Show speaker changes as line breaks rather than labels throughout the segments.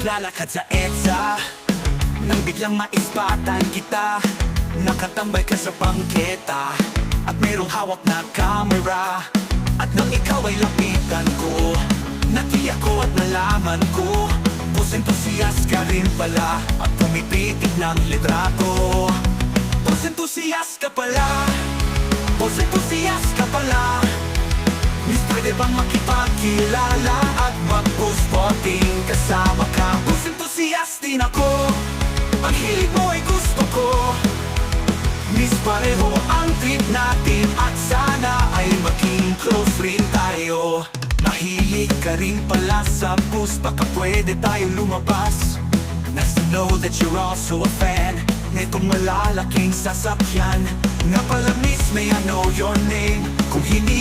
Naglalakad sa EDSA Nang biglang maispatan kita. Nakatambay ka sa bangketa At mayroong hawak na camera. At nang ikaw ay lapitan ko Natiyak ko at nalaman ko Pus entusias ka rin pala At pumipitig ng litrato. Pus entusias ka pala Pus entusias ka pala Miss, pwede bang makipagkilala At mag-post spotting kasama ka. Pus entusias din ako. Ang hilig mo ay gusto ko. Miss, pareho ang trip natin At sana ay maging close rin tayo. Mahilig ka rin pala sa bus Baka pwede tayong lumabas. Nice to know that you're also a fan Netong malalaking sasakyan. Nga pala miss, may I know your name? Kung hindi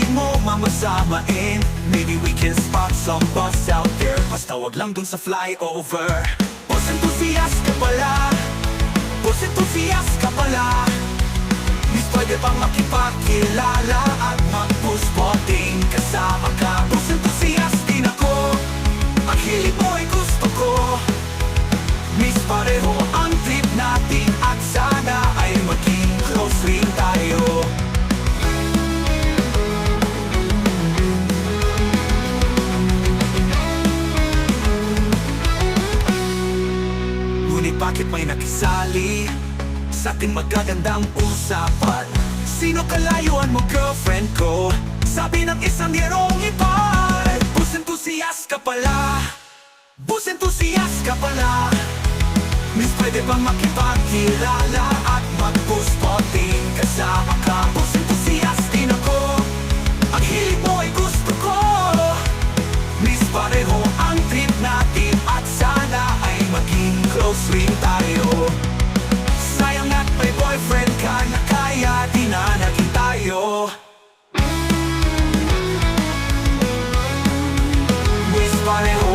mamasamain Maybe we can spot some bus out there. Basta wag lang dun sa flyover. Boss enthusiast ka pala. Boss enthusiast ka pala. Miss, pwede bang makipagkilala At mag-post spotting kasama ka? Boss enthusiast din ako. Ang hilig mo ay gusto ko. Miss, pareho ang bakit may nakisali? Sa ating magagandang usapan. Sino kalayuan mo girlfriend ko? Sabi ng isang niyarong iba Bus enthusiast ka pala. Bus enthusiast ka pala. Miss, pwede bang makipagkilala At mag-post spot あれ。